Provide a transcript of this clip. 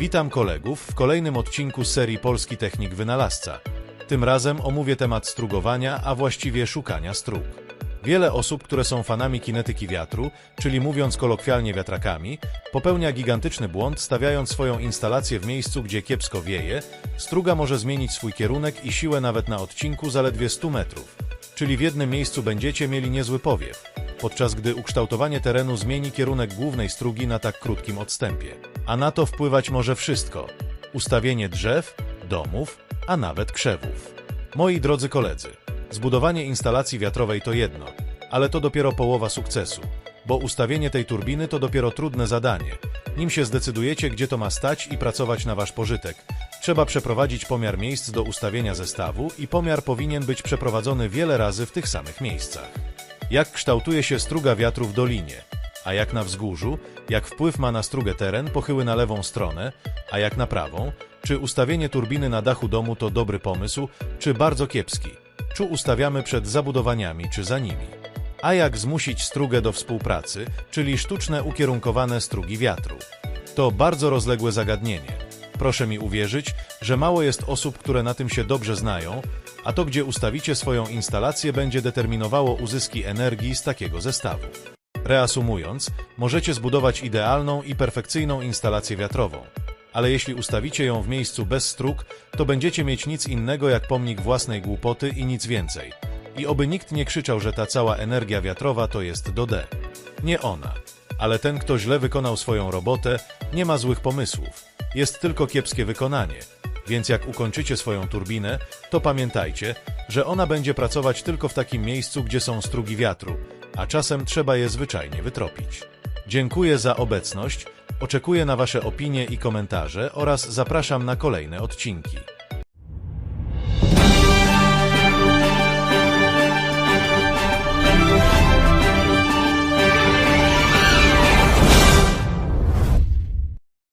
Witam kolegów w kolejnym odcinku serii Polski Technik Wynalazca. Tym razem omówię temat strugowania, a właściwie szukania strug. Wiele osób, które są fanami kinetyki wiatru, czyli mówiąc kolokwialnie wiatrakami, popełnia gigantyczny błąd stawiając swoją instalację w miejscu, gdzie kiepsko wieje, struga może zmienić swój kierunek i siłę nawet na odcinku zaledwie 100 metrów. Czyli w jednym miejscu będziecie mieli niezły powiew, podczas gdy ukształtowanie terenu zmieni kierunek głównej strugi na tak krótkim odstępie. A na to wpływać może wszystko. Ustawienie drzew, domów, a nawet krzewów. Moi drodzy koledzy, zbudowanie instalacji wiatrowej to jedno, ale to dopiero połowa sukcesu, bo ustawienie tej turbiny to dopiero trudne zadanie. Nim się zdecydujecie, gdzie to ma stać i pracować na wasz pożytek, trzeba przeprowadzić pomiar miejsc do ustawienia zestawu i pomiar powinien być przeprowadzony wiele razy w tych samych miejscach. Jak kształtuje się struga wiatru w dolinie, a jak na wzgórzu, jak wpływ ma na strugę teren pochyły na lewą stronę, a jak na prawą, czy ustawienie turbiny na dachu domu to dobry pomysł, czy bardzo kiepski, czy ustawiamy przed zabudowaniami, czy za nimi. A jak zmusić strugę do współpracy, czyli sztuczne ukierunkowane strugi wiatru. To bardzo rozległe zagadnienie. Proszę mi uwierzyć, że mało jest osób, które na tym się dobrze znają, a to gdzie ustawicie swoją instalację będzie determinowało uzyski energii z takiego zestawu. Reasumując, możecie zbudować idealną i perfekcyjną instalację wiatrową, ale jeśli ustawicie ją w miejscu bez strug, to będziecie mieć nic innego jak pomnik własnej głupoty i nic więcej. I oby nikt nie krzyczał, że ta cała energia wiatrowa to jest do D. Nie ona. Ale ten, kto źle wykonał swoją robotę, nie ma złych pomysłów. Jest tylko kiepskie wykonanie. Więc jak ukończycie swoją turbinę, to pamiętajcie, że ona będzie pracować tylko w takim miejscu, gdzie są strugi wiatru, a czasem trzeba je zwyczajnie wytropić. Dziękuję za obecność, oczekuję na Wasze opinie i komentarze oraz zapraszam na kolejne odcinki.